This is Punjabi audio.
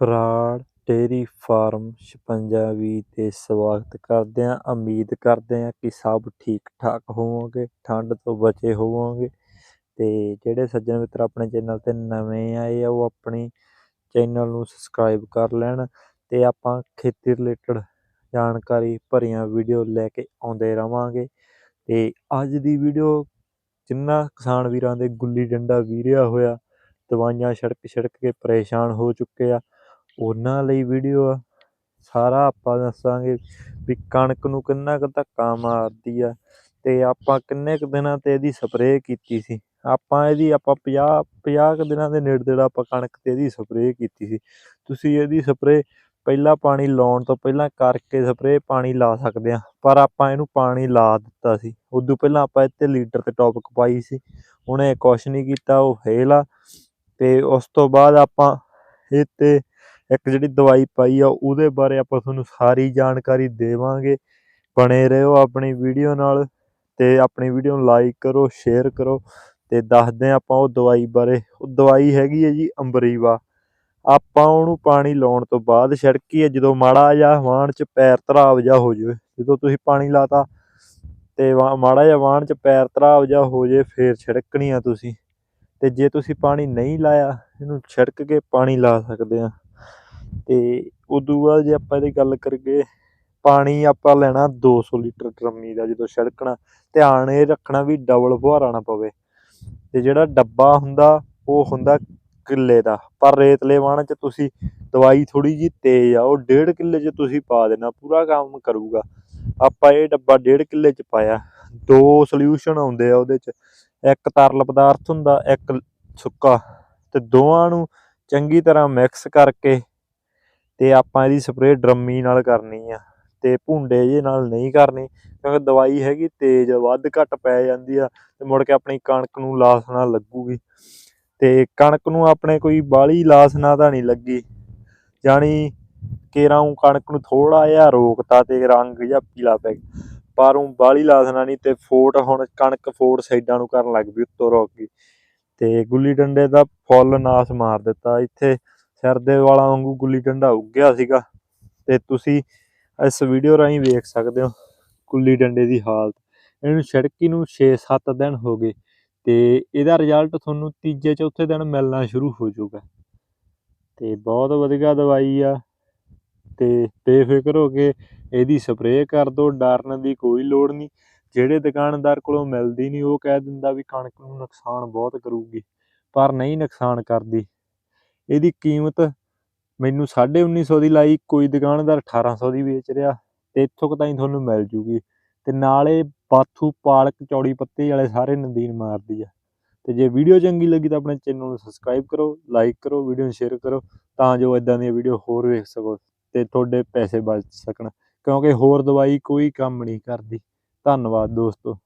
ਬਰਾੜ ਡੇਅਰੀ ਫਾਰਮ 56 ਤੇ ਸਵਾਗਤ ਕਰਦੇ ਹਾਂ। ਉਮੀਦ ਕਰਦੇ ਹਾਂ ਕਿ ਸਭ ਠੀਕ ਠਾਕ ਹੋਵੋਗੇ, ਠੰਡ ਤੋਂ ਬਚੇ ਹੋਵੋਗੇ ਅਤੇ ਜਿਹੜੇ ਸੱਜਣ ਮਿੱਤਰ ਆਪਣੇ ਚੈਨਲ ਤੇ ਨਵੇਂ ਆਏ ਆ, ਉਹ ਆਪਣੀ ਚੈਨਲ ਨੂੰ ਸਬਸਕ੍ਰਾਈਬ ਕਰ ਲੈਣ ਅਤੇ ਆਪਾਂ ਖੇਤੀ ਰਿਲੇਟਡ ਜਾਣਕਾਰੀ ਭਰੀਆਂ ਵੀਡੀਓ ਲੈ ਕੇ ਆਉਂਦੇ ਰਵਾਂਗੇ। ਅਤੇ ਅੱਜ ਦੀ ਵੀਡੀਓ ਜਿੰਨਾ ਕਿਸਾਨ ਵੀਰਾਂ ਦੇ ਗੁੱਲੀ ਡੰਡਾ ਵੀਰਿਆ ਹੋਇਆ, ਦਵਾਈਆਂ ਛਿੜਕ ਛਿੜਕ ਕੇ ਪਰੇਸ਼ਾਨ ਹੋ ਚੁੱਕੇ ਆ ਉਹਨਾਂ ਲਈ ਵੀਡੀਓ ਆ। ਸਾਰਾ ਆਪਾਂ ਦੱਸਾਂਗੇ ਵੀ ਕਣਕ ਨੂੰ ਕਿੰਨਾ ਕੁ ਧੱਕਾ ਮਾਰਦੀ ਆ ਤੇ ਆਪਾਂ ਕਿੰਨੇ ਕੁ ਦਿਨਾਂ ਤੇ ਇਹਦੀ ਸਪਰੇਅ ਕੀਤੀ ਸੀ। ਆਪਾਂ ਇਹਦੀ, ਆਪਾਂ 50 50 ਕੁ ਦਿਨਾਂ ਦੇ ਨੇੜੇ ਤੇੜੇ ਆਪਾਂ ਕਣਕ ਤੇ ਇਹਦੀ ਸਪਰੇਅ ਕੀਤੀ ਸੀ। ਤੁਸੀਂ ਇਹਦੀ ਸਪਰੇਅ ਪਹਿਲਾਂ ਪਾਣੀ ਲਾਉਣ ਤੋਂ ਪਹਿਲਾਂ ਕਰਕੇ ਸਪਰੇਅ ਪਾਣੀ ਲਾ ਸਕਦੇ ਆ, ਪਰ ਆਪਾਂ ਇਹਨੂੰ ਪਾਣੀ ਲਾ ਦਿੱਤਾ ਸੀ। ਉਦੋਂ ਪਹਿਲਾਂ ਆਪਾਂ ਇੱਥੇ ਲੀਟਰ ਤੇ ਟੌਪਕ ਪਾਈ ਸੀ। ਉਹਨੇ ਕੁਛ ਨਹੀਂ ਕੀਤਾ, ਉਹ ਫੇਲ ਆ। ਤੇ ਉਸ ਤੋਂ ਬਾਅਦ ਆਪਾਂ ਇਹ ਤੇ ਇੱਕ ਜਿਹੜੀ ਦਵਾਈ ਪਾਈ ਆ, ਉਹਦੇ ਬਾਰੇ ਆਪਾਂ ਤੁਹਾਨੂੰ ਸਾਰੀ ਜਾਣਕਾਰੀ ਦੇਵਾਂਗੇ। ਬਣੇ ਰਹੋ ਆਪਣੀ ਵੀਡੀਓ ਨਾਲ ਤੇ ਆਪਣੀ ਵੀਡੀਓ ਨੂੰ ਲਾਈਕ ਕਰੋ, ਸ਼ੇਅਰ ਕਰੋ ਤੇ ਦੱਸਦੇ ਹਾਂ ਆਪਾਂ ਉਹ ਦਵਾਈ ਬਾਰੇ। ਉਹ ਦਵਾਈ ਹੈਗੀ ਹੈ ਜੀ ਅੰਬਰੀਵਾ। ਆਪਾਂ ਉਹਨੂੰ ਪਾਣੀ ਲਾਉਣ ਤੋਂ ਬਾਅਦ ਛਿੜਕੀ ਜਦੋਂ ਮਾੜਾ ਜਿਹਾ ਵਾਣ 'ਚ ਪੈਰ ਧਰਾਵ ਜਾ ਹੋ ਜਾਵੇ। ਜਦੋਂ ਤੁਸੀਂ ਪਾਣੀ ਲਾਤਾ ਤੇ ਵਾ- ਮਾੜਾ ਜਿਹਾ ਵਾਣ 'ਚ ਪੈਰ ਧਰਾਵ ਜਾ ਹੋ ਜੇ ਫੇਰ ਛਿੜਕਣੀ ਆ ਤੁਸੀਂ। ਤੇ ਜੇ ਤੁਸੀਂ ਪਾਣੀ ਨਹੀਂ ਲਾਇਆ, ਇਹਨੂੰ ਛਿੜਕ ਕੇ ਪਾਣੀ ਲਾ ਸਕਦੇ ਆ। ਤੇ ਉਦੋਂ ਬਾਅਦ ਜੇ ਆਪਾਂ ਇਹਦੀ ਗੱਲ ਕਰੀਏ, ਪਾਣੀ ਆਪਾਂ ਲੈਣਾ 200 ਲੀਟਰ ਡਰਮੀ ਦਾ ਜਦੋਂ ਛਿੜਕਣਾ, ਧਿਆਨ ਇਹ ਰੱਖਣਾ ਵੀ ਡਬਲ ਫੁਹਾਰਾ ਨਾ ਪਵੇ। ਤੇ ਜਿਹੜਾ ਡੱਬਾ ਹੁੰਦਾ, ਉਹ ਹੁੰਦਾ ਕਿੱਲੇ ਦਾ। ਪਰ ਰੇਤਲੇ ਵਾਣ ਚ ਤੁਸੀਂ ਦਵਾਈ ਥੋੜੀ ਜੀ ਤੇਜ਼ ਆ, ਉਹ ਡੇਢ ਕਿੱਲੇ ਚ ਤੁਸੀਂ ਪਾ ਦੇਣਾ, ਪੂਰਾ ਕੰਮ ਕਰੂਗਾ। ਆਪਾਂ ਇਹ ਡੱਬਾ ਡੇਢ ਕਿੱਲੇ ਚ ਪਾਇਆ। ਦੋ ਸੋਲਿਊਸ਼ਨ ਆਉਂਦੇ ਆ ਉਹਦੇ ਚ। ਇੱਕ ਤਰਲ ਪਦਾਰਥ ਹੁੰਦਾ, ਇੱਕ ਸੁੱਕਾ। ਤੇ ਦੋਵਾਂ ਨੂੰ ਚੰਗੀ ਤਰ੍ਹਾਂ ਮਿਕਸ ਕਰਕੇ ਤੇ ਆਪਾਂ ਇਹਦੀ ਸਪਰੇਅ ਡਰਮੀ ਨਾਲ ਕਰਨੀ ਆ ਤੇ ਭੁੰਡੇ ਜੇ ਨਾਲ ਨਹੀਂ ਕਰਨੀ, ਕਿਉਂਕਿ ਦਵਾਈ ਹੈਗੀ ਤੇਜ਼ ਵੱਧ ਘੱਟ ਪੈ ਜਾਂਦੀ ਆ ਤੇ ਮੁੜ ਕੇ ਆਪਣੀ ਕਣਕ ਨੂੰ ਲਾਸ ਨਾਲ ਲੱਗੂਗੀ। ਤੇ ਕਣਕ ਨੂੰ ਆਪਣੇ ਕੋਈ ਬਾਲੀ ਲਾਸ ਨਾ ਤਾਂ ਨਹੀਂ ਲੱਗੀ, ਜਾਣੀ ਕੇਰਾਂ ਊਂ ਕਣਕ ਨੂੰ ਥੋੜਾ ਜਿਹਾ ਰੋਕਤਾ ਤੇ ਰੰਗ ਜਿਹਾ ਪੀਲਾ ਪੈ ਗਿਆ, ਪਰ ਉਹ ਬਾਲੀ ਲਾਸ ਨਹੀਂ ਤੇ ਫੋਟ ਹੁਣ ਕਣਕ ਫੋਟ ਸਾਈਡਾਂ ਨੂੰ ਕਰਨ ਲੱਗ ਪਈ, ਉੱਤੋਂ ਰੋਕ ਗਈ। ਤੇ ਗੁੱਲੀ ਡੰਡੇ ਦਾ ਫੁੱਲ ਨਾਸ ਮਾਰ ਦਿੱਤਾ, ਇੱਥੇ ਸਿਰ ਦੇ ਵਾਲਾਂ ਵਾਂਗੂ ਗੁੱਲੀ ਡੰਡਾ ਉੱਗਿਆ ਸੀਗਾ ਤੇ ਤੁਸੀਂ ਇਸ ਵੀਡੀਓ ਰਾਹੀਂ ਵੇਖ ਸਕਦੇ ਹੋ ਗੁੱਲੀ ਡੰਡੇ ਦੀ ਹਾਲਤ। ਇਹਨੂੰ ਛਿੜਕੀ ਨੂੰ 6-7 ਦਿਨ ਹੋ ਗਏ ਤੇ ਇਹਦਾ ਰਿਜ਼ਲਟ ਤੁਹਾਨੂੰ ਤੀਜੇ ਚੌਥੇ ਦਿਨ ਮਿਲਣਾ ਸ਼ੁਰੂ ਹੋ ਜਾਊਗਾ। ਤੇ ਬਹੁਤ ਵਧੀਆ ਦਵਾਈ ਆ ਤੇ ਬੇਫਿਕਰ ਹੋ ਕੇ ਇਹਦੀ ਸਪਰੇਅ ਕਰ ਦਿਓ ਡਰਨ ਦੀ ਕੋਈ ਲੋੜ ਨਹੀਂ। ਜਿਹੜੇ ਦੁਕਾਨਦਾਰ ਕੋਲੋਂ ਮਿਲਦੀ ਨਹੀਂ, ਉਹ ਕਹਿ ਦਿੰਦਾ ਵੀ ਕਣਕ ਨੂੰ ਨੁਕਸਾਨ ਬਹੁਤ ਕਰੂਗੀ, ਪਰ ਨਹੀਂ ਨੁਕਸਾਨ ਕਰਦੀ। ਇਹਦੀ ਕੀਮਤ ਮੈਨੂੰ 1950 ਦੀ ਲਾਈ, ਕੋਈ ਦੁਕਾਨਦਾਰ 1800 ਦੀ ਵੇਚ ਰਿਹਾ, ਤੇ ਇੱਥੋਂ ਕੁ ਤਾਈਂ ਤੁਹਾਨੂੰ ਮਿਲ ਜੂਗੀ। ਤੇ ਨਾਲੇ ਬਾਥੂ, ਪਾਲਕ, ਚੌੜੀ ਪੱਤੇ ਵਾਲੇ ਸਾਰੇ ਨਦੀਨ ਮਾਰਦੀ ਆ। ਤੇ ਜੇ ਵੀਡੀਓ ਚੰਗੀ ਲੱਗੀ ਤਾਂ ਆਪਣੇ ਚੈਨਲ ਨੂੰ ਸਬਸਕ੍ਰਾਈਬ ਕਰੋ, ਲਾਈਕ ਕਰੋ, ਵੀਡੀਓ ਨੂੰ ਸ਼ੇਅਰ ਕਰੋ, ਤਾਂ ਜੋ ਇਦਾਂ ਦੀਆਂ ਵੀਡੀਓ ਹੋਰ ਵੇਖ ਸਕੋ ਤੇ ਤੁਹਾਡੇ ਪੈਸੇ ਬਚ ਸਕਣ, ਕਿਉਂਕਿ ਹੋਰ ਦਵਾਈ ਕੋਈ ਕੰਮ ਨਹੀਂ ਕਰਦੀ। ਧੰਨਵਾਦ ਦੋਸਤੋ।